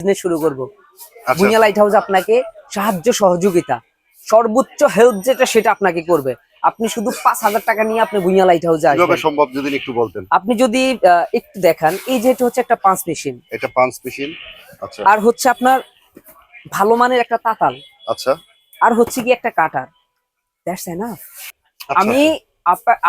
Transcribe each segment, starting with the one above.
Business শুরু করব। Bhuiyan light house আপনাকে সাহায্য সহযোগিতা। সর্বোচ্চ হেল্প যেটা সেটা আপনাকে করবে। আপনি শুধু পাঁচ হাজার টাকা নিয়ে আপনি ভুঁইয়া লাইট হাউসে আসবেন। সম্ভব যদি একটু বলতেন? আপনি যদি একটু দেখান এই যে এটা হচ্ছে একটা পাঁচ মেশিন এটা পাঁচ মেশিন আচ্ছা। আর হচ্ছে আপনার ভালো মানের একটা তাতাল। আচ্ছা। আর হচ্ছে কি একটা কাটার। দ্যাটস এনাফ আচ্ছা, আমি আপনা-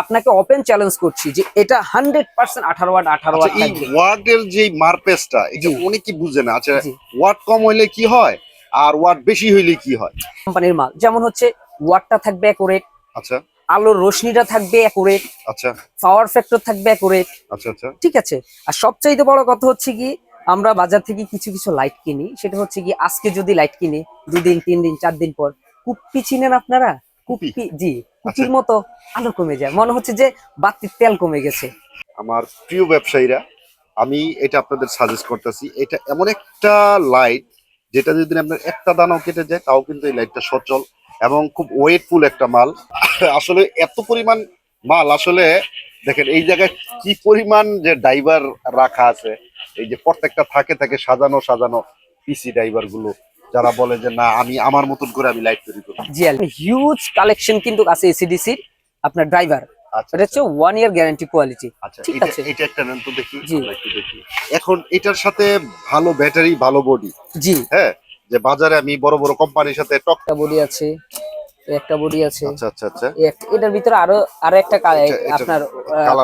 আপনাকে ওপেন চ্যালেঞ্জ করছি যে এটা হান্ড্রেড পার্সেন্ট আঠারো ওয়াট আঠারো আচ্ছা ওয়াট এই ওয়ার্ডের যে মারপেসটা এটা। অনেকে বুঝে না? আচ্ছা। ওয়াট কম হইলে কি হয়? আর ওয়াট বেশি হইলে কি হয়? কোম্পানির মাল। যেমন হচ্ছে ওয়াটটা থাকবে অ্যাকুরেট আচ্ছা। আলোর রোশনিটা থাকবে অ্যাকুরেট আচ্ছা। পাওয়ার ফ্যাক্টর থাকবে অ্যাকুরেট আচ্ছা আচ্ছা। ঠিক আছে? আর সবচাইতে বড় কথা হচ্ছে কি আমরা বাজার থেকে কিছু কিছু লাইট কিনি। সেটা হচ্ছে কি আজকে যদি লাইট কিনি দুদিন তিন দিন চার দিন পর কুপ্পি চিনেন আপনারা? কুপি? কুপ্পি জি। কুপির মতো আলো কমে যায়। মনে হচ্ছে যে বাতির তেল কমে গেছে। আমার প্রিয় ব্যবসায়ীরা আমি এটা আপনাদের সাজেস্ট করতেছি এটা এমন একটা লাইট যেটা যদি আপনার একটা দানাও কেটে যায় তাও কিন্তু এই লাইটটা সচল এবং খুব ওয়েটফুল একটা মাল। আসলে এত পরিমাণ মাল আসলে দেখেন এই জায়গায় কি পরিমাণ যে ড্রাইভার রাখা আছে এই যে প্রত্যেকটা থাকে থাকে সাজানো সাজানো পিসি ড্রাইভারগুলো। যারা বলে যে না আমি আমার মতন করে আমি লাইট তৈরি করব। জি হিউজ কালেকশন কিন্তু আছে এসিডিসির আপনার ড্রাইভার আচ্ছা এটা হচ্ছে ওয়ান ইয়ার গ্যারান্টি কোয়ালিটি আচ্ছা ঠিক আছে। এটা একটা নেন তো দেখি জি। দেখি। এখন এটার সাথে ভালো ব্যাটারি ভালো বডি জি। হ্যাঁ যে বাজারে আমি বড় বড় কোম্পানির সাথে টক একটা বডি আছে একটা বডি আছে। আচ্ছা আচ্ছা আচ্ছা। এটার ভিতরে আরও আরও একটা এটা- এটা আপনার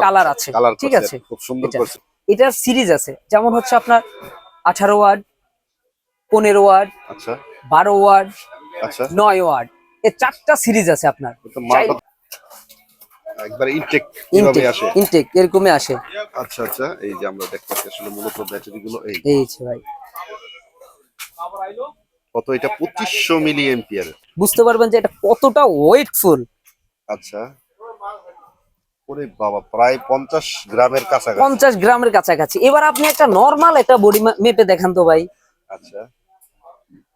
কালার আছে। কালার ঠিক আছে? খুব সুন্দর এটা। করছে। এটার সিরিজ আছে। যেমন হচ্ছে আপনার আঠারো ওয়ার্ড পনেরো ওয়ার্ড আচ্ছা। বারো ওয়ার্ড আচ্ছা। নয় ওয়ার্ড। এই চারটা সিরিজ আছে আপনার। একবার ইনটেক কীভাবে আসে? ইনটেক এরকমই আসে। আচ্ছা আচ্ছা। এই যে আমরা দেখতেছি আসলে মূলত ব্যাটারি গুলো এই। এই যে ভাই। কত এটা? মিলি বুঝতে পারবেন যে এটা কতটা ওয়েটফুল আচ্ছা। ওরে বাবা প্রায় পঞ্চাশ গ্রামের কাছাকাছি। পঞ্চাশ গ্রামের কাছাকাছি। এবার আপনি একটা নর্মাল একটা বডি মেপে দেখান তো ভাই। আচ্ছা।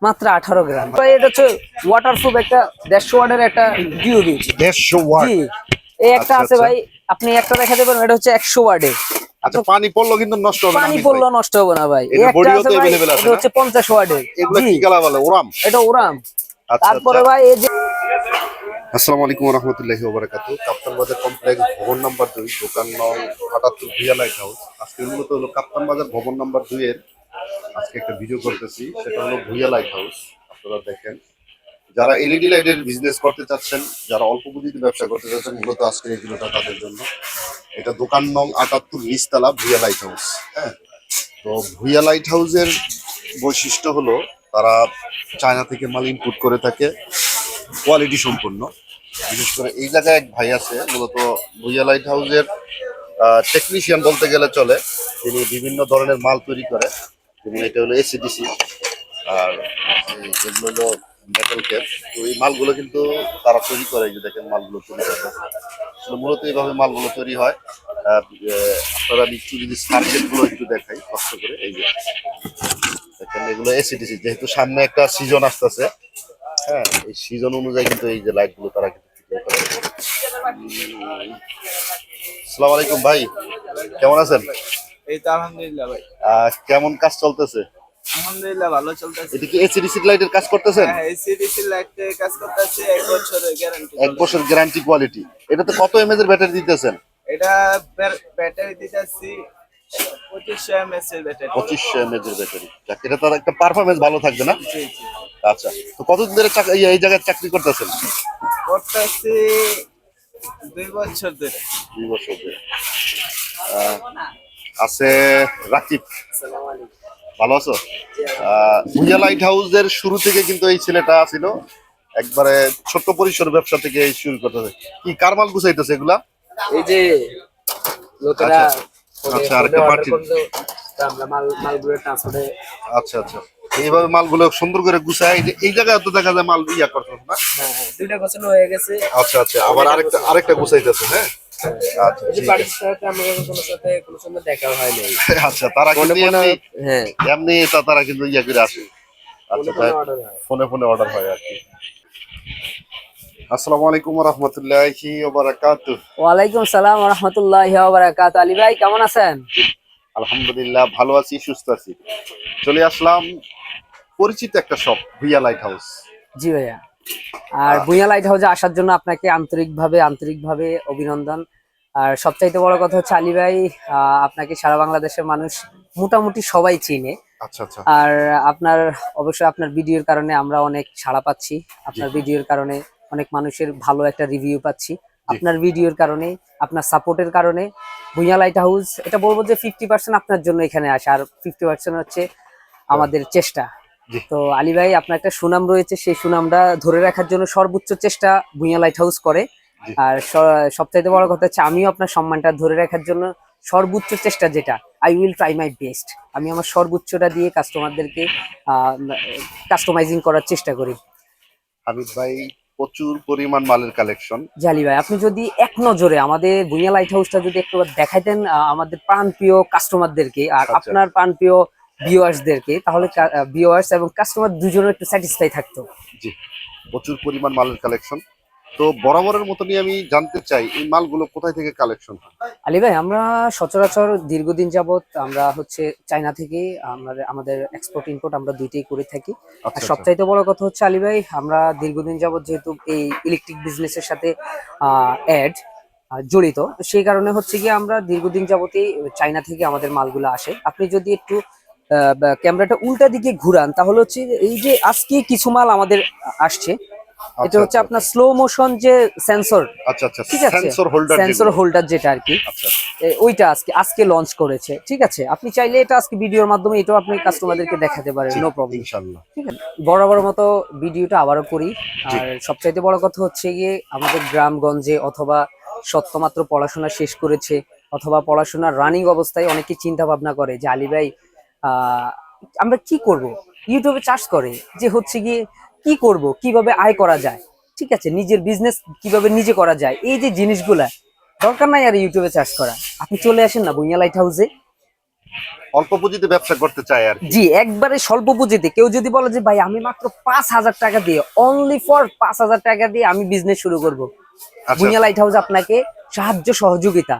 মাত্র আঠারো গ্রাম। এটা হচ্ছে ওয়াটারপ্রুফ একটা দেড়শো ওয়ার্ডের একটা ডিওবি দেড়শো ওয়াট। এই একটা আচ্ছা, আছে আচ্ছা। ভাই আপনি একটা দেখাতে পারেন এটা হচ্ছে একশো ওয়ার্ডের আচ্ছা পানি পড়ল কিন্তু নষ্ট হবে না পানি পড়ল নষ্ট হবে না ভাই। একটা আছে ভাই এটা হচ্ছে পঞ্চাশ ওয়ার্ডের এগুলো কি গালা বলে? ওরাম? এটা ওরাম। আচ্ছা তারপরে। ভাই এই যে আসসালামু আলাইকুম রহমতুল্লাহি ওবারাকাতু কাপ্তান বাজার কমপ্লেক্স ভবন নাম্বার দুই দোকান নং আটাত্তর ভিয়া লাইট হাউস। আজকে মূলত হলো কাপ্তান বাজার ভবন নাম্বার দুই এর আজকে একটা ভিডিও করতেছি, সেটা হলো ভুইয়া লাইট হাউস আপনারা দেখেন। যারা এলইডি লাইটের বিজনেস করতে চাচ্ছেন, যারা অল্প পুঁজিতে ব্যবসা করতে চাচ্ছেন, মূলত আজকে এই ভিডিওটা তাদের জন্য। এটা দোকান নং আটাত্তর, নিচতলা ভুইয়া লাইট হাউস হ্যাঁ? তো ভুইয়া লাইট হাউসের বৈশিষ্ট্য হলো, তারা চায়না থেকে মাল ইনপুট করে থাকে কোয়ালিটি সম্পূর্ণ বিশেষ করে এই জায়গায় এক ভাই আছে, মূলত ভুইয়া লাইট হাউসের টেকনিশিয়ান বলতে গেলে চলে। তিনি বিভিন্ন ধরনের মাল তৈরি করে। যেমন এটা হলো এসিডিসি আর এগুলো হলো মেটাল ক্যাপ তো এই মালগুলো কিন্তু তারা তৈরি করে যে দেখেন মালগুলো তৈরি করে। আসলে মূলত এইভাবে মালগুলো তৈরি হয়। আহ, আপনারা একটু যদি সার্কিটগুলো একটু দেখাই কষ্ট করে এই যে। দেখেন এগুলো এসিডিসি যেহেতু সামনে একটা সিজন আসতেছে হ্যাঁ এই সিজন অনুযায়ী কিন্তু এই যে লাইটগুলো তারা কিন্তু। উম, আলাইকুম ভাই কেমন আছেন? এই তো আলহামদুলিল্লাহ ভাই। কেমন কাজ চলতেছে? আলহামদুলিল্লাহ ভালো চলতেছে। এটা কি এসিডিসি লাইটের কাজ করতেছেন? হ্যাঁ এসিডিসি কাজ করতেছে এক বছরের গ্যারান্টি এক বছর গ্যারান্টি কোয়ালিটি এটাতে কত এমএজ এর ব্যাটারি দিতেছেন? এটা ব্যাটারি দিতেছি এমএস এর ব্যাটারি এমএজ এর ব্যাটারি এটা তার একটা ভালো থাকবে না? জি জি। আচ্ছা তো কতদিন ধরে এই- জায়গায় চাকরি করতেছেন? করতেছি দুই বছর ধরে। দুই বছর ধরে। আছে রাকিব। ভালো আছো? ভুইয়া লাইট হাউসের শুরু থেকে কিন্তু এই ছেলেটা ছিল একবারে ছোট্ট পরিসর ব্যবসা থেকে শুরু করতেছে। কি কার মাল গুছাইতেছে এগুলা? এই যে লোকেরা আচ্ছা। আরেকটা আচ্ছা আচ্ছা। এইভাবে মালগুলো সুন্দর করে গুছায় এই জায়গায় তো দেখা যায় মাল ইয়া করতেছে না? হ্যাঁ হ্যাঁ দুইটা গোছানো হয়ে গেছে। আচ্ছা আচ্ছা আবার আরেকটা আরেকটা গুছাইতেছে হ্যাঁ? আচ্ছা হয় আছে। আচ্ছা তারা এমনি তারা কিন্তু ইয়া করে আসে। আচ্ছা ফোনে ফোনে অর্ডার হয় আর কি। আসসালামু আলাইকুম রহমতুল্লাহি সালাম রহমতুল্লাহ বারাকাত আলী ভাই কেমন আছেন? আলহামদুলিল্লাহ ভালো আছি সুস্থ আছি। চলে আসলাম পরিচিত একটা shop Bhuiya light house ji ভাইয়া। আর ভুইয়া লাইট হাউসে আসার জন্য আপনাকে আন্তরিকভাবে আন্তরিকভাবে অভিনন্দন। আর সবচাইতে বড় কথা হচ্ছে আলী ভাই আপনাকে সারা বাংলাদেশের মানুষ মোটামুটি সবাই চিনে। আচ্ছা আচ্ছা। আর আপনার অবশ্যই আপনার ভিডিওর কারণে আমরা অনেক সাড়া পাচ্ছি। আপনার ভিডিওর কারণে অনেক মানুষের ভালো একটা রিভিউ পাচ্ছি। আপনার ভিডিওর কারণে আপনার সাপোর্টের কারণে ভুইয়া লাইট হাউস এটা বলব যে ফিফটি পার্সেন্ট আপনার জন্য এখানে আসে আর ফিফটি পার্সেন্ট হচ্ছে আমাদের চেষ্টা। তো আলী ভাই আপনার একটা সুনাম রয়েছে সেই সুনামটা ধরে রাখার জন্য সর্বোচ্চ চেষ্টা ভুইয়া লাইট হাউস করে আর সবচাইতে বড় কথা হচ্ছে আমিও আপনার সম্মানটা ধরে রাখার জন্য সর্বোচ্চ চেষ্টা যেটা I will try my best আমি আমার সর্বোচ্চটা দিয়ে কাস্টমারদেরকে কাস্টমাইজিং করার চেষ্টা করি। হামিদ ভাই প্রচুর পরিমাণ মালের কালেকশন জালি ভাই আপনি যদি এক নজরে আমাদের ভুইয়া লাইট হাউসটা যদি একটু দেখাইতেন আমাদের প্রাণপ্রিয় কাস্টমারদেরকে আর আচ্ছা। আপনার প্রাণপ্রিয় ভিউয়ার্সদেরকে তাহলে ভিউয়ার্স এবং কাস্টমার দুজনের একটু স্যাটিসফাই থাকতো। জি প্রচুর পরিমাণ মালের কালেকশন তো বরাবরের মতনই আমি জানতে চাই এই মালগুলো কোথায় থেকে কালেকশন আলী ভাই আমরা সচরাচর দীর্ঘদিন যাবত আমরা হচ্ছে চায়না থেকে আমাদের আমাদের এক্সপোর্ট ইম্পোর্ট আমরা দুইটাই করে থাকি। আর আচ্ছা। আচ্ছা। সবচাইতে বড় কথা হচ্ছে আলী ভাই আমরা দীর্ঘদিন যাবত যেহেতু এই ইলেকট্রিক বিজনেসের সাথে অ্যাড জড়িত সেই কারণে হচ্ছে কি আমরা দীর্ঘদিন যাবতই চায়না থেকে আমাদের মালগুলো আসে। আপনি যদি একটু ক্যামেরাটা উল্টা দিকে ঘুরান তাহলে হচ্ছে এই যে আজকে কিছু মাল আমাদের আসছে এটা আচ্ছা, হচ্ছে আচ্ছা। আপনার স্লো মোশন যে সেন্সর আচ্ছা আচ্ছা ঠিক আছে? সেন্সর হোল্ডার সেন্সর হোল্ডার যেটা আর কি। আচ্ছা। ওইটা আজকে আজকে লঞ্চ করেছে ঠিক আছে? আপনি চাইলে এটা আজকে ভিডিওর মাধ্যমে এটাও আপনি কাস্টমারদেরকে দেখাতে পারেন নো প্রবলেম ইনশাআল্লাহ। ঠিক আছে? বরাবর মতো ভিডিওটা আবারও করি। আর সবচাইতে বড় কথা হচ্ছে গিয়ে আমাদের গ্রামগঞ্জে অথবা সত্যমাত্র পড়াশোনা শেষ করেছে অথবা পড়াশোনার রানিং অবস্থায় অনেকে চিন্তা ভাবনা করে যে আলী ভাই আহ, আমরা কি করব? ইউটিউবে চার্জ করে যে হচ্ছে গিয়ে কি করব কীভাবে আয় করা যায় ঠিক আছে নিজের বিজনেস কীভাবে নিজে করা যায় এই যে জিনিসগুলা দরকার নাই আর ইউটিউবে চার্জ করা। আপনি চলে আসেন না বুইয়া লাইট হাউসে অল্প পুঁজিতে ব্যবসা করতে চাই আর জি একবারে স্বল্প পুঁজিতে। কেউ যদি বলে যে ভাই আমি মাত্র পাঁচ হাজার টাকা দিয়ে অনলি ফর পাঁচ হাজার টাকা দিয়ে আমি বিজনেস শুরু করব। আচ্ছা। ভুইয়া লাইট হাউস আপনাকে সাহায্য সহযোগিতা।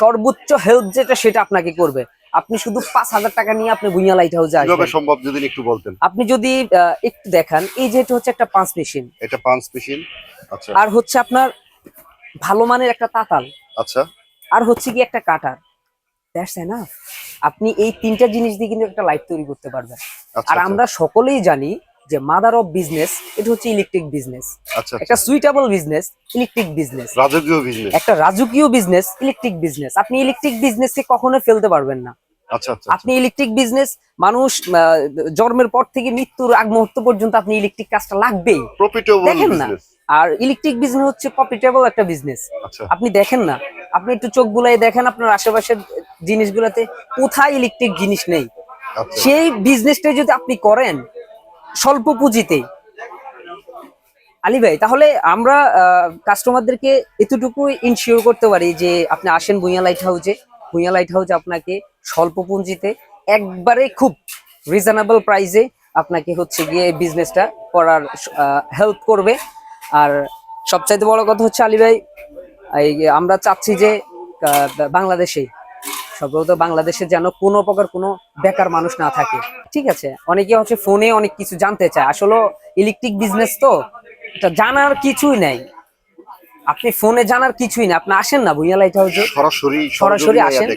সর্বোচ্চ হেল্প যেটা সেটা আপনাকে করবে। আপনি শুধু পাঁচ হাজার টাকা নিয়ে আপনি ভুইয়া লাইট হাউসে আসবেন। সম্ভব যদি একটু বলতেন? আপনি যদি একটু দেখান এই যে এটা হচ্ছে একটা পাঁচ মেশিন এটা পাঁচ মেশিন আচ্ছা। আর হচ্ছে আপনার ভালো মানের একটা তাতাল। আচ্ছা। আর হচ্ছে কি একটা কাটার। দ্যাটস এনাফ আপনি এই তিনটা জিনিস দিয়ে কিন্তু একটা লাইট তৈরি করতে পারবেন। আচ্ছা আর আমরা সকলেই জানি যে মাদার অফ বিজনেস এটা হচ্ছে ইলেকট্রিক বিজনেস আচ্ছা একটা সুইটেবল বিজনেস ইলেকট্রিক বিজনেস রাজকীয় বিজনেস একটা রাজকীয় বিজনেস ইলেকট্রিক বিজনেস আপনি ইলেকট্রিক বিজনেসকে কখনো ফেলতে পারবেন না। আচ্ছা আচ্ছা আপনি ইলেকট্রিক বিজনেস মানুষ জন্মের পর থেকে মৃত্যুর আগ মুহূর্ত পর্যন্ত আপনি ইলেকট্রিক কাজটা লাগবেই। দেখেন না। আর ইলেকট্রিক বিজনেস হচ্ছে প্রফিটেবল একটা বিজনেস আচ্ছা। আপনি দেখেন না? আপনি একটু চোখ বুলাই দেখেন আপনার আশেপাশের জিনিসগুলোতে কোথায় ইলেকট্রিক জিনিস নেই। আচ্ছা। সেই বিজনেসটা যদি আপনি করেন স্বল্প পুঁজিতে। আলী ভাই তাহলে আমরা কাস্টমারদেরকে এতটুকু ইনশিওর করতে পারি যে আপনি আসেন ভুইয়া লাইট হাউজে ভুইয়া লাইট হাউস আপনাকে স্বল্প পুঁজিতে একবারে খুব রিজনেবল প্রাইসে আপনাকে হচ্ছে গিয়ে বিজনেসটা করার হেল্প করবে। আর সবচাইতে বড় কথা হচ্ছে আলী ভাই আমরা চাচ্ছি যে বাংলাদেশে সর্বত বাংলাদেশে যেন কোনো প্রকার কোনো বেকার মানুষ না থাকে। ঠিক আছে? অনেকে হচ্ছে ফোনে অনেক কিছু জানতে চায়। আসলে ইলেকট্রিক বিজনেস তো এটা জানার কিছুই নাই। আপনি ফোনে জানার কিছুই না আপনি আসেন না ভুইয়া লাইট হাউসে সরাসরি সরাসরি আসেন।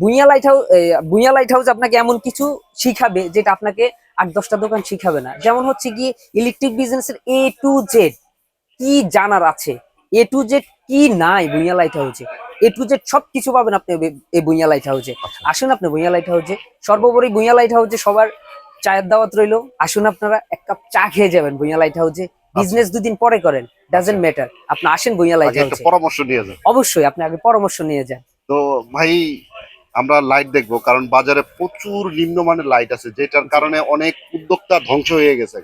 Bhuiya light house Bhuiya light house আপনাকে এমন কিছু শিখাবে যেটা আপনাকে আট দশটা দোকান শিখাবে না। যেমন হচ্ছে কি ইলেকট্রিক বিজনেসের এ টু জেড কি জানার আছে? এ টু জেড কি নাই ভুইয়া লাইট হাউসে এ টু জেড সব কিছু পাবেন আপনি এই ভুইয়া লাইট হাউসে আসুন আপনি ভুইয়া লাইট হাউসে সর্বোপরি ভুইয়া লাইট হাউসে সবার চায়ের দাওয়াত রইল। আসুন আপনারা এক কাপ চা খেয়ে যাবেন ভুইয়া লাইট হাউসে বিজনেস দুদিন পরে করেন ডাজেন্ট ম্যাটার আপনি আসেন ভুইয়া লাইট একটা হাউসে পরামর্শ নিয়ে যান। অবশ্যই আপনি আগে পরামর্শ নিয়ে যান। তো ভাই আমরা লাইট দেখব কারণ বাজারে প্রচুর নিম্নমানের লাইট আছে যেটার কারণে অনেক উদ্যোক্তা ধ্বংস হয়ে গেছে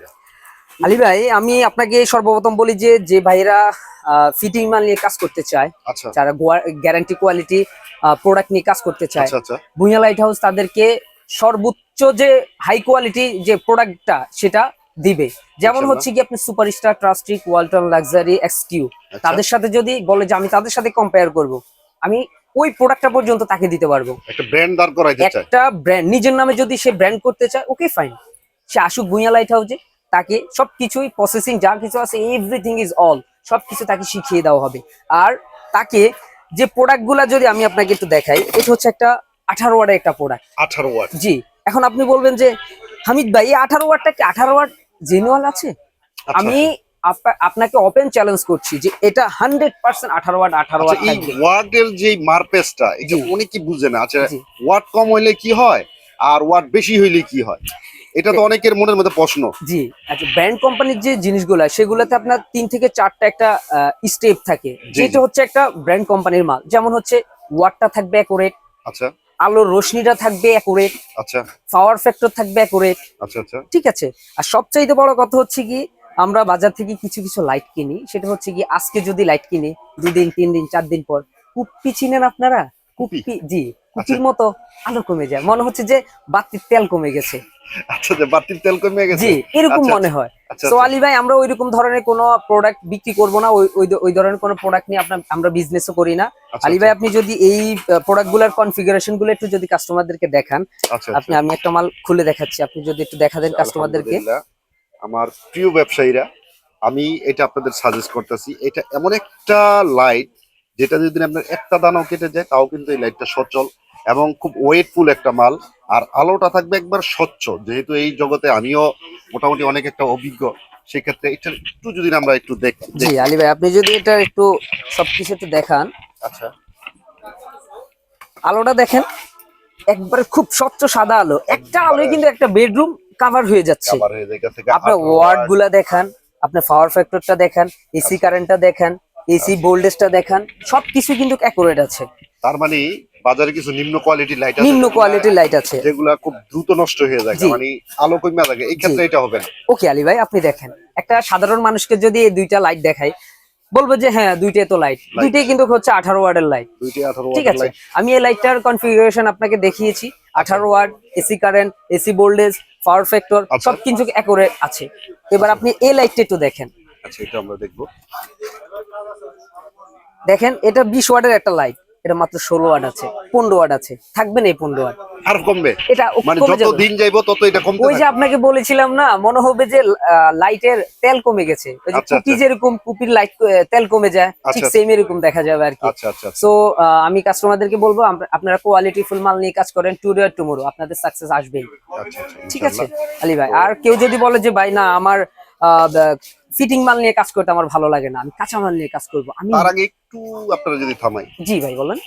আলী ভাই আমি আপনাকে সর্বপ্রথম বলি যে যে ভাইরা ফিটিং মাল নিয়ে কাজ করতে চায় আচ্ছা। যারা গ্যারান্টি কোয়ালিটি প্রোডাক্ট নিয়ে কাজ করতে চায় ভুইয়া লাইট হাউস তাদেরকে সর্বোচ্চ যে হাই কোয়ালিটি যে প্রোডাক্টটা সেটা দিবে। যেমন হচ্ছে কি আপনি সুপারস্টার ট্রাস্টিক ওয়ালটন লাক্সারি এক্সকিউ। তাদের সাথে যদি বলে যে আমি তাদের সাথে কম্পেয়ার করব আমি ওই প্রোডাক্টটা পর্যন্ত তাকে দিতে পারব। একটা ব্র্যান্ড দাঁড় করাইতে চায়। একটা ব্র্যান্ড নিজের নামে যদি সে ব্র্যান্ড করতে চায় ওকে ফাইন সে আসুক ভুঁইয়া লাইট হাউসে তাকে সবকিছুই প্রসেসিং যা কিছু আছে এভরিথিং ইজ অল সবকিছু তাকে শিখিয়ে দেওয়া হবে। আর তাকে যে প্রোডাক্টগুলা যদি আমি আপনাকে একটু দেখাই এটা হচ্ছে একটা আঠারো ওয়ার্ডের একটা প্রোডাক্ট আঠারো ওয়াট। জি এখন আপনি বলবেন যে হামিদ ভাই এই আঠারো ওয়ার্ডটা কি আঠারো ওয়ার্ড জেনুয়াল আছে? আচ্ছা, আমি আপনাকে ওপেন চ্যালেঞ্জ করছি যে এটা হান্ড্রেড পার্সেন্ট আঠারো ওয়ার্ড আঠারো আচ্ছা ওয়ার্ড এই ওয়ার্ডের যে মারপেসটা এটা। অনেকে বুঝে না? আচ্ছা। ওয়াট কম হইলে কি হয়? আর ওয়ার্ড বেশি হইলে কি হয়? এটা তো অনেকের মনের মধ্যে প্রশ্ন। জি আচ্ছা ব্র্যান্ড কোম্পানির যে জিনিসগুলো সেগুলোতে আপনার তিন থেকে চারটা একটা স্টেপ থাকে। যেটা হচ্ছে একটা ব্র্যান্ড কোম্পানির মাল। যেমন হচ্ছে ওয়াটটা থাকবে অ্যাকুরেট আচ্ছা। আলোর রোশনিটা থাকবে অ্যাকুরেট আচ্ছা। পাওয়ার ফ্যাক্টর থাকবে অ্যাকুরেট আচ্ছা আচ্ছা। ঠিক আছে? আর সবচাইতে বড় কথা হচ্ছে কি আমরা বাজার থেকে কিছু কিছু লাইট কিনি। সেটা হচ্ছে কি আজকে যদি লাইট কিনি দুদিন তিন দিন চার দিন পর কুপ্পি চিনেন আপনারা? কুপি? কুপ্পি জি। কুপির মতো আলো কমে যায়। মনে হচ্ছে যে বাতির তেল কমে গেছে। আচ্ছা যে বাতির তেল কমে গেছে? জি এরকম আচ্ছা, মনে হয়। আচ্ছা তো আচ্ছা। আলী ভাই আমরা ওইরকম ধরনের কোনো প্রোডাক্ট বিক্রি করব না। ওই ধরনের কোনো প্রোডাক্ট নিয়ে আপনার আমরা বিজনেসও করি না। আচ্ছা, আলী ভাই আপনি যদি এই প্রোডাক্টগুলার কনফিগারেশনগুলো একটু যদি কাস্টমারদেরকে দেখান আচ্ছা আপনি আমি একটা মাল খুলে দেখাচ্ছি। আপনি যদি একটু দেখা দেন কাস্টমারদেরকে আমার প্রিয় ব্যবসায়ীরা আমি এটা আপনাদের সাজেস্ট করতেছি। এটা এমন একটা লাইট যেটা যদি আপনার একটা দানাও কেটে যায় তাও কিন্তু এই লাইটটা সচল এবং খুব ওয়েটফুল একটা মাল। আর আলোটা থাকবে একবার স্বচ্ছ। যেহেতু এই জগতে আমিও মোটামুটি অনেক একটা অভিজ্ঞ সেক্ষেত্রে এটা একটু যদি আমরা একটু দেখি জি আলী ভাই আপনি যদি এটা একটু সবকিছু একটু দেখান। আচ্ছা। আলোটা দেখেন একবারে খুব স্বচ্ছ সাদা আলো। একটা আলোয় কিন্তু একটা বেডরুম কভার হয়ে যাচ্ছে। আপনার ওয়ার্ডগুলা দেখান আপনার পাওয়ার ফ্যাক্টরটা দেখান এসি কারেন্টটা দেখান এসি ভোল্টেজটা দেখান সবকিছু কিন্তু অ্যাকুরেট আছে। তার মানে বাজারে কিছু নিম্ন কোয়ালিটির লাইট আছে নিম্ন কোয়ালিটির লাইট আছে। যেগুলা খুক দ্রুত নষ্ট হয়ে যায় মানে আলো কমে থাকে। এই ক্ষেত্রে এটা হবে না। ওকে আলী ভাই আপনি দেখেন। একটা সাধারণ মানুষকে যদি এই দুইটা লাইট দেখাই বলব যে হ্যাঁ দুইটাই তো লাইট দুইটাই কিন্তু হচ্ছে আঠারো ওয়ার্ডের লাইট ঠিক আছে? আমি এই লাইটটার কনফিগারেশন আপনাকে দেখিয়েছি। আঠারো watt AC current AC voltage power factor আচ্ছা। সব কিছু অ্যাকুরেট আছে। এবার আপনি এই লাইটটা একটু দেখেন। আচ্ছা এটা আমরা দেখব। দেখেন এটা বিশ ওয়ার্ডের একটা লাইট এটা মাত্র ষোলো ওয়ার্ড আছে পনেরো ওয়ার্ড আছে। থাকবে না এই পনেরো ওয়ার্ড আর কমবে? এটা মানে যত দিন যাইবো তত এটা কমতে ওই যে আপনাকে বলেছিলাম না মনে হবে যে লাইটের তেল কমে গেছে। ওই যে আচ্ছা, কুপি আচ্ছা। যেরকম কুপির লাইট তেল কমে যায় ঠিক আচ্ছা। সেম এরকম দেখা যাবে আর কি। আচ্ছা আচ্ছা আচ্ছা। সো আমি কাস্টমারদেরকে বলব আপনারা কোয়ালিটি ফুল মাল নিয়ে কাজ করেন টুডে আর টুমোরো আপনাদের সাকসেস আসবেই। আচ্ছা আচ্ছা ঠিক আছে। আলী ভাই। আর কেউ যদি বলে যে ভাই না আমার ফিটিং মাল নিয়ে কাজ করতে আমার ভালো লাগে না। আমি কাঁচা মাল নিয়ে কাজ করব। আমি তার আগে একটু আপনারা যদি থামাই। জি ভাই বলেন।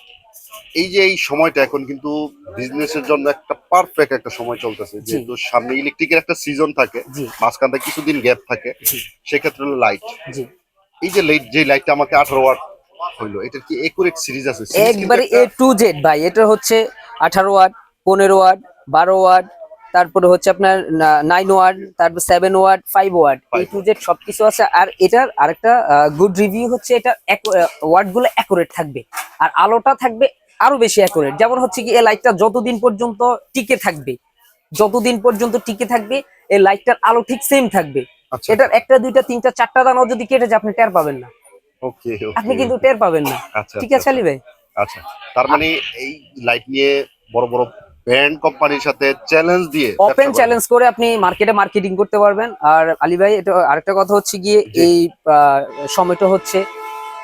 এই যে এই সময়টা এখন কিন্তু বিজনেসের জন্য একটা পারফেক্ট একটা সময় চলতেছে। যেহেতু সামনে ইলেকট্রিকের একটা সিজন থাকে জি। মাঝখানটা কিছুদিন গ্যাপ থাকে। সেক্ষেত্রে হলো লাইট জি। এই যে লাইট যে লাইটটা আমাকে আঠারো ওয়াট হইল এটার কি একুরেট সিরিজ আছে? একবারে এ টু জেড ভাই এটা হচ্ছে আঠারো ওয়াট পনেরো ওয়াট বারো ওয়াট তারপরে হচ্ছে আপনার নাইন ওয়ার্ড তারপর সেভেন ওয়ার্ড ফাইভ ওয়ার্ড এই টু জেড সবকিছু আছে। আর এটার আরেকটা গুড রিভিউ হচ্ছে এটা ওয়ার্ডগুলো অ্যাকুরেট থাকবে। আর আলোটা থাকবে আরও বেশি অ্যাকুরেট যেমন হচ্ছে কি এই লাইটটা যতদিন পর্যন্ত টিকে থাকবে যতদিন পর্যন্ত টিকে থাকবে এই লাইটটার আলো ঠিক সেম থাকবে। আচ্ছা। এটার একটা দুইটা তিনটা চারটা দানাও যদি কেটে যায় আপনি টের পাবেন না। ওকে আপনি কিন্তু টের পাবেন না। আচ্ছা ঠিক আচ্ছা, আছে আলী ভাই? আচ্ছা। তার মানে এই লাইট নিয়ে বড় বড় ব্র্যান্ড কোম্পানির সাথে চ্যালেঞ্জ দিয়ে ওপেন চ্যালেঞ্জ করে আপনি মার্কেটে মার্কেটিং করতে পারবেন। আর আলী ভাই এটা আরেকটা কথা হচ্ছে গিয়ে এই সময়টা হচ্ছে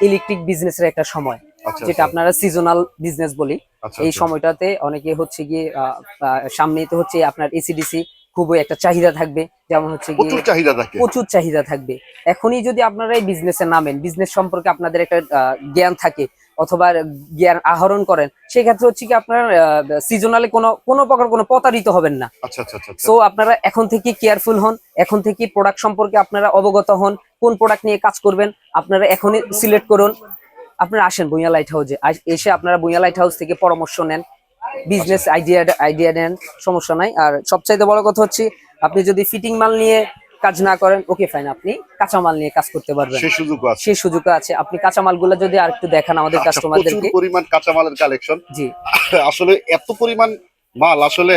ইলেকট্রিক বিজনেসের একটা সময় আচ্ছা যেটা আপনারা সিজনাল বিজনেস বলি। আচ্ছা এই আচ্ছা। সময়টাতে অনেকে হচ্ছে গিয়ে সামনেই তো হচ্ছে আপনার এসিডিসি খুবই একটা চাহিদা থাকবে। যেমন হচ্ছে প্রচুর চাহিদা থাকে। প্রচুর চাহিদা থাকবে। এখনই যদি আপনারা এই বিজনেসে নামেন বিজনেস সম্পর্কে আপনাদের একটা জ্ঞান থাকে অথবা জ্ঞান আহরণ করেন সেক্ষেত্রে হচ্ছে কি আপনার সিজনালে কোনো কোনো প্রকার কোনো প্রতারিত হবেন না। আচ্ছা আচ্ছা আচ্ছা আচ্ছা। সো আপনারা এখন থেকে কেয়ারফুল হন এখন থেকে প্রোডাক্ট সম্পর্কে আপনারা অবগত হন কোন প্রোডাক্ট নিয়ে কাজ করবেন আপনারা এখনই সিলেক্ট করুন। আপনারা আসেন বুইয়া লাইট হাউসে এসে আপনারা বুইয়া লাইট হাউস থেকে পরামর্শ নেন বিজনেস আইডিয়া আইডিয়া নেন সমস্যা নাই। আর সবচাইতে বড় কথা হচ্ছে আপনি যদি ফিটিং মাল নিয়ে কাজ না করেন ওকে ফাইন আপনি কাঁচামাল নিয়ে কাজ করতে পারবেন। সেই সুযোগ আছে। সেই সুযোগ আছে। আপনি কাঁচা মালগুলো যদি আরেকটু দেখান আমাদের আচ্ছা, কাস্টমারদেরকে পরিমাণ কাঁচামালের কালেকশন জি। আসলে এত পরিমাণ মাল আসলে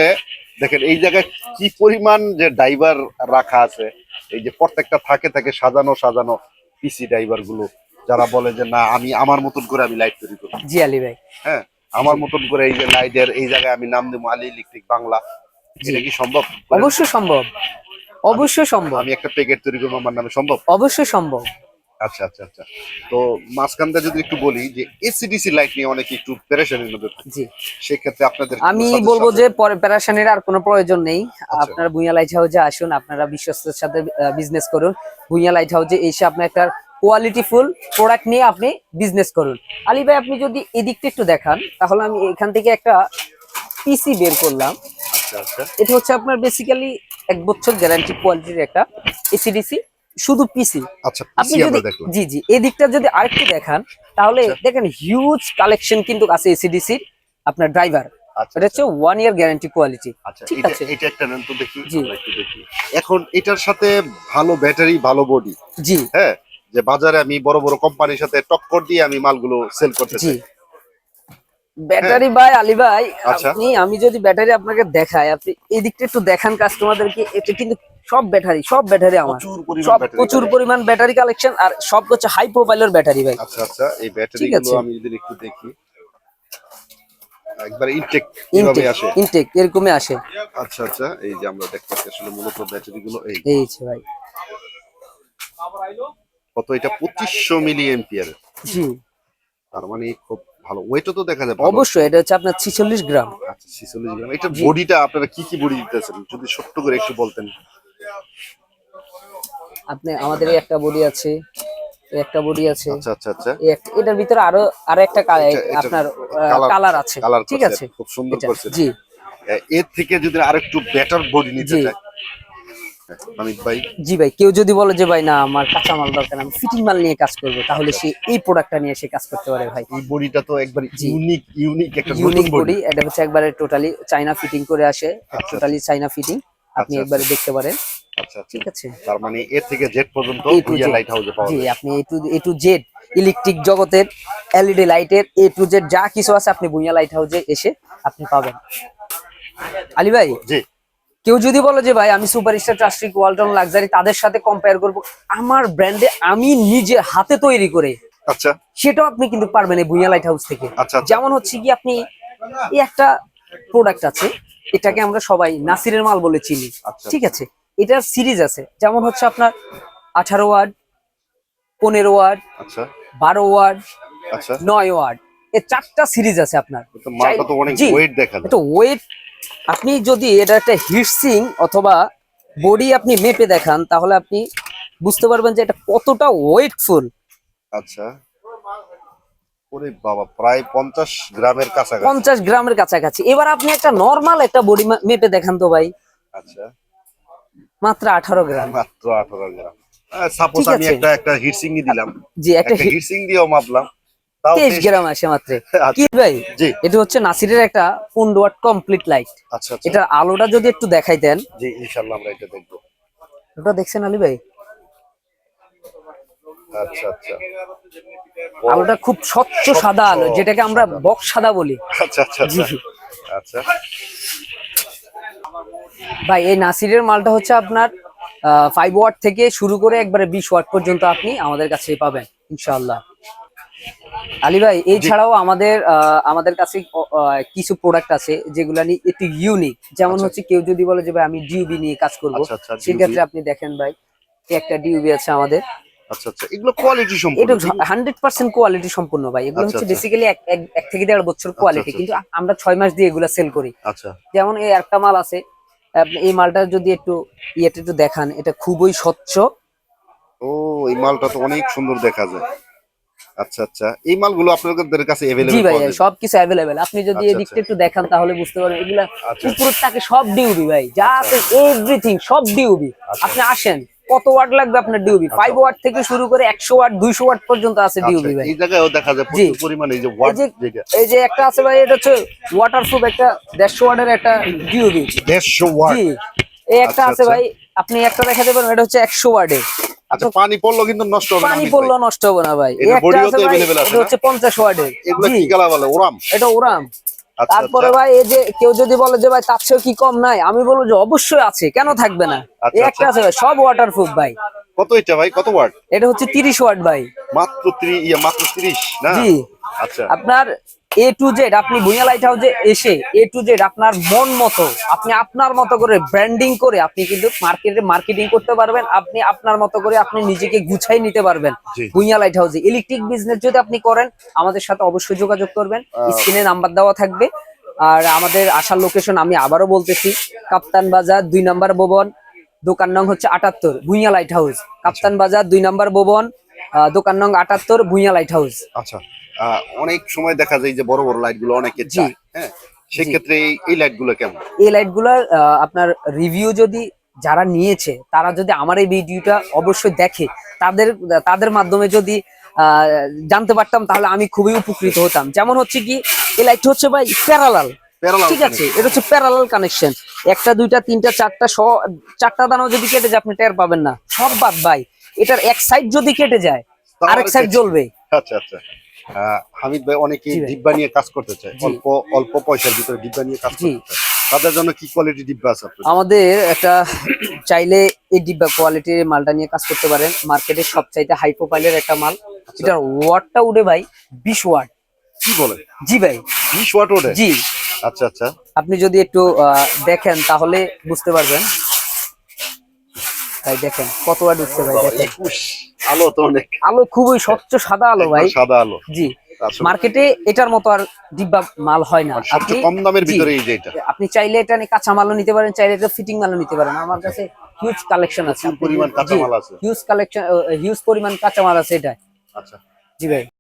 দেখেন এই জায়গায় কি পরিমাণ যে ড্রাইভার রাখা আছে এই যে প্রত্যেকটা থাকে থাকে সাজানো সাজানো পিসি ড্রাইভারগুলো যারা বলে যে না আমি আমার মতন করে আমি লাইট তৈরি করব। জি আলী ভাই। হ্যাঁ আমার মতন করে এই যে লাইটের এই জায়গায় আমি নাম দেবো আলী ইলেকট্রিক বাংলা। এটা কি সম্ভব? অবশ্যই সম্ভব। অবশ্যই সম্ভব। আমি একটা প্যাকেট তৈরি করব আমার নামে সম্ভব? অবশ্যই সম্ভব। আচ্ছা আচ্ছা আচ্ছা। তো মাঝখানটা যদি একটু বলি যে এসিডিসি লাইট নিয়ে অনেকে একটু পেরেশানির মধ্যে জি। সেক্ষেত্রে আপনাদের আমি বলব যে পরে প্যারাশানের আর কোনো প্রয়োজন নেই। আচ্ছা। আপনারা ভুইয়া লাইট হাউসে আসুন আপনারা বিশ্বস্তের সাথে বিজনেস করুন। ভুইয়া লাইট হাউসে এসে আপনি একটা কোয়ালিটিফুল প্রোডাক্ট নিয়ে আপনি বিজনেস করুন। আলী ভাই আপনি যদি এদিকটা একটু দেখান তাহলে আমি এখান থেকে একটা পিসি বের করলাম। আচ্ছা আচ্ছা। এটা হচ্ছে আপনার বেসিক্যালি এক বছর গ্যারান্টি কোয়ালিটির একটা এসিডিসি শুধু পিসি আচ্ছা আপনি যদি জি জি এদিকটা যদি আরেকটু দেখান তাহলে আচ্ছা। দেখেন হিউজ কালেকশন কিন্তু আছে এসিডিসির আপনার ড্রাইভার আচ্ছা এটা হচ্ছে ওয়ান ইয়ার গ্যারান্টি কোয়ালিটি আচ্ছা ঠিক আছে? এটা একটা নেন তো দেখি এখন এটার সাথে ভালো ব্যাটারি ভালো বডি জি। হ্যাঁ যে বাজারে আমি বড় বড় কোম্পানির সাথে টক্কর দিয়ে আমি মালগুলো সেল করতে জি। চাই ব্যাটারি ভাই আলী ভাই আচ্ছা। আপনি আমি যদি ব্যাটারি আপনাকে দেখাই আপনি এই দিকটা একটু দেখান কাস্টমারদেরকে এটা কিন্তু সব ব্যাটারি সব ব্যাটারি আমার। সব প্রচুর পরিমাণ ব্যাটারি কালেকশন আর সব হচ্ছে হাই প্রোফাইলের ব্যাটারি ভাই। আচ্ছা আচ্ছা এই ব্যাটারি গুলো আমি যদি একটু দেখি। একবার ইনটেক কীভাবে আসে? ইনটেক এরকমই আসে। আচ্ছা আচ্ছা এই যে আমরা দেখতে পাচ্ছি আসলে মূলত ব্যাটারি গুলো এই। এই হচ্ছে ভাই। কত এটা? পঁচিশশো মিলি এম্পিয়ার জি। তার মানে খুব ভালো। ওয়েটও তো দেখা ভালো। অবশ্যই এটা হচ্ছে আপনার ছিচল্লিশ গ্রাম। আচ্ছা ছিচল্লিশ গ্রাম। এটা বডিটা আপনারা কি কি বডি দিতেছেন? যদি ছোট্ট করে একটু বলতেন। আপনি আমাদের এই একটা বডি আছে একটা বডি আছে। আচ্ছা আচ্ছা আচ্ছা। এটার ভিতরে আরও আরও একটা এটা আপনার কালার আছে। ঠিক আছে? খুব সুন্দর করছে। জি। এর থেকে যদি আরেকটু বেটার বডি নিতে জি। অমিত ভাই? জি ভাই কেউ যদি বলে যে ভাই না আমার কাঁচা মাল দরকার আমি ফিটিং মাল নিয়ে কাজ করব তাহলে সে এই প্রোডাক্টটা নিয়ে সে কাজ করতে পারে ভাই। এই বডিটা তো একবার ইউনিক ইউনিক একটা ইউনিক বডি এটা হচ্ছে একবারে টোটালি চাইনা ফিটিং করে আসে। টোটালি চাইনা ফিটিং আপনি আচ্ছা, একবারে দেখতে পারেন। আচ্ছা আচ্ছা। ঠিক আছে। তার মানে এর থেকে জেড পর্যন্ত Z। লাইট হাউসে পাওয়া জি আপনি A to A to Z electric জগতের এলইডি লাইটের এ টু জেড যা কিছু আছে আপনি ভুইয়া লাইট হাউসে এসে আপনি পাবেন। আলী ভাই জি। কেউ যদি বলে যে ভাই আমি সুপারস্টার ট্রাস্টিক ওয়ালটন লাক্সারি তাদের সাথে কম্পেয়ার করব। আমার ব্র্যান্ডে আমি নিজে হাতে তৈরি করে আচ্ছা। সেটাও আপনি কিন্তু পারবেন এই ভুইয়া লাইট হাউস থেকে। আচ্ছা, আচ্ছা। যেমন হচ্ছে কি আপনি এই একটা প্রোডাক্ট আছে এটাকে আমরা সবাই নাসিরের মাল বলে চিনি। আচ্ছা। ঠিক আছে? এটার সিরিজ আছে। যেমন হচ্ছে আপনার আঠারো ওয়ার্ড পনেরো ওয়ার্ড আচ্ছা। বারো ওয়ার্ড আচ্ছা। নয় ওয়ার্ড। এই চারটা সিরিজ আছে আপনার। তো তো জি। ওয়েট দেখা যায়। এটা ওয়েট আপনি যদি এটা একটা হিটসিং অথবা বডি আপনি মেপে দেখান তাহলে আপনি বুঝতে পারবেন যে এটা কতটা ওয়েটফুল। আচ্ছা। ওরে বাবা প্রায় পঞ্চাশ গ্রামের কাছাকাছি। পঞ্চাশ গ্রামের কাছাকাছি। এবার আপনি একটা নর্মাল একটা বডি মেপে দেখান তো ভাই। আচ্ছা। মাত্র আঠারো গ্রাম। মাত্র আঠারো গ্রাম। সাপোজ আমি একটা একটা হিটসিং দিলাম। জি একটা একটা হিটসিং দিয়েও মাপলাম। তেইশ গ্রাম আসে মাত্র। আচ্ছা। কি ভাই? জি। এটা হচ্ছে নাসিরের একটা পনেরো ওয়াট কমপ্লিট লাইট। আচ্ছা আচ্ছা। এটার আলোটা যদি একটু দেখাইতেন জি ইনশাল্লাহ আমরা এটা দেখব। ওটা দেখছেন আলী ভাই? আচ্ছা আচ্ছা। আলোটা খুব স্বচ্ছ সাদা আলো যেটাকে আমরা। বক্স সাদা বলি। আচ্ছা আচ্ছা আচ্ছা। জি। আচ্ছা। ভাই এই নাসিরের মালটা হচ্ছে আপনার ফাইভ ওয়াট থেকে শুরু করে একবারে বিশ ওয়াট পর্যন্ত আপনি আমাদের কাছে পাবেন ইনশাআল্লাহ। আলী ভাই এছাড়াও আমাদের আহ, আমাদের কাছে কিছু প্রোডাক্ট আছে যেগুলো নিয়ে একটু ইউনিক যেমন আচ্ছা। হচ্ছে কেউ যদি বলে যে ভাই আমি ডিউবি নিয়ে কাজ করব আচ্ছা, আচ্ছা, সেক্ষেত্রে আপনি দেখেন ভাই এই একটা ডিউবি আছে আমাদের। আচ্ছা আচ্ছা এগুলো কোয়ালিটি সম্পূর্ণ কোয়ালিটি সম্পূর্ণ ভাই। এগুলো হচ্ছে। বেসিক্যালি এক থেকে দেড় বছর কোয়ালিটি। কিন্তু আমরা ছয় মাস দিয়ে এগুলা সেল করি। আচ্ছা। যেমন এই একটা মাল আছে এই মালটা যদি একটু ইয়েটা একটু দেখান এটা খুবই স্বচ্ছ। ও এই মালটা তো অনেক সুন্দর দেখা যায়। আচ্ছা আচ্ছা। এই মালগুলো আপনাদের কাছে জি ভাই সবকিছু অ্যাভেলেবেল আপনি যদি আচ্ছা, এদিকটা আচ্ছা। একটু দেখান তাহলে বুঝতে পারবেন। এগুলা আচ্ছা। উপরের তাকে সব ডিউবি ভাই। যা আছে এভরিথিং সব ডিউবি আচ্ছা। আপনি আসেন কত ওয়াট লাগবে আপনার ডিউবি ফাইভ ওয়াট থেকে শুরু করে একশো ওয়াট দুইশো ওয়াট পর্যন্ত আছে আচ্ছা, ডিউবি ভাই। এই জায়গায়ও দেখা যায় প্রচুর পরিমাণে এই যে ওয়াট এই যে এই যে একটা আছে ভাই এটা হচ্ছে ওয়াটার প্রুফ একটা দেড়শো ওয়াটের একটা ডিউবি দেড়শো ওয়াট। জি। এই একটা আচ্ছা, আছে আচ্ছা। ভাই আপনি একটা দেখাতে পারেন এটা হচ্ছে একশো ওয়ার্ডের আচ্ছা পানি পড়ল কিন্তু নষ্ট হবে পানি পড়ল নষ্ট হবে না ভাই। এটা? হচ্ছে পঞ্চাশ ওয়ার্ডের। এগুলো কি কালা বলে? ওরাম। এটা ওরাম। আচ্ছা তারপরে আচ্ছা ভাই এই যে কেউ যদি বলে যে ভাই তার কি কম নাই? আমি বলব যে অবশ্যই আছে কেন থাকবে না? আচ্ছা, একটা। আছে ভাই সব ওয়াটারপ্রুফ ভাই। কত এটা ভাই? কত ওয়াট এটা হচ্ছে তিরিশ ওয়াট ভাই। মাত্র ত্রিশ ইয়া মাত্র তিরিশ না? জি। আচ্ছা। আপনার এ টু জেড আপনি ভুইয়া লাইট হাউসে এসে এ টু জেড আপনার মন মতো আপনি আপনার মতো করে ব্র্যান্ডিং করে আপনি কিন্তু মার্কেটে মার্কেটিং করতে পারবেন আপনি আপনার মতো করে আপনি নিজেকে গুছাই নিতে পারবেন। ভুইয়া লাইট হাউসে ইলেকট্রিক বিজনেস যদি আপনি করেন আমাদের সাথে অবশ্যই যোগাযোগ করবেন স্ক্রিনে নাম্বার দেওয়া থাকবে। আর আমাদের আসার লোকেশন আমি আবারও বলতেছি কাপ্তান বাজার দুই নম্বর ভবন দোকান নং হচ্ছে আটাত্তর ভুইয়া লাইট হাউস কাপ্তান বাজার দুই নম্বর ভবন দোকান নং আটাত্তর ভুইয়া লাইট হাউস আচ্ছা অনেক সময় দেখা যায় যে বড় বড় লাইটগুলো অনেকে। চায় হ্যাঁ? সেক্ষেত্রে এই- লাইটগুলো কেমন? এই লাইটগুলোর আহ, আপনার রিভিউ যদি যারা নিয়েছে তারা যদি আমার এই ভিডিওটা অবশ্যই দেখে তাদের তাদের মাধ্যমে যদি জানতে পারতাম তাহলে আমি খুবই উপকৃত হতাম। যেমন হচ্ছে কি এই লাইট হচ্ছে ভাই প্যারালাল ঠিক আছে এটা হচ্ছে প্যারালাল কানেকশন একটা দুইটা তিনটা চারটা চারটা দানাও যদি কেটে যায় আপনি টের পাবেন না। সব বাদ ভাই। এটার এক সাইড যদি কেটে যায় আরেক সাইড জ্বলবে। আচ্ছা আচ্ছা। হামিদ ভাই অনেকে ডিব্বা নিয়ে কাজ করতে চায়। অল্প অল্প পয়সার ভিতরে ডিব্বা নিয়ে কাজ করতে চায়। তাদের জন্য কি কোয়ালিটি ডিব্বা আছে আমাদের একটা চাইলে এই ডিব্বা কোয়ালিটির মালটা নিয়ে কাজ করতে পারেন। মার্কেটে সবচাইতে হাই প্রোফাইলের একটা মাল। এটার ওয়াটটা উঠে ভাই বিশ ওয়াট কি বলে জি ভাই। বিশ ওয়াট ওঠে? জি। আচ্ছা আচ্ছা। আপনি যদি একটু দেখেন তাহলে বুঝতে পারবেন। ভাই দেখেন কত ওয়াট উঠছে ভাই দেখেন। আলো তো অনেক। আলো খুবই স্বচ্ছ সাদা আলো ভাই। সাদা আলো। জি। মার্কেটে এটার মতো আর ডিব্বা মাল হয় না। আপনি কম দামের ভিতরে এই যে এটা। আপনি চাইলে এটা নিয়ে কাঁচা মালও নিতে পারেন চাইলে এটা ফিটিং মালও নিতে পারেন। আমার কাছে হিউজ কালেকশন আছে। পরিমাণ কাঁচামাল আছে। হিউজ কালেকশন হিউজ পরিমাণ কাঁচামাল আছে এটা। আচ্ছা। জি ভাই।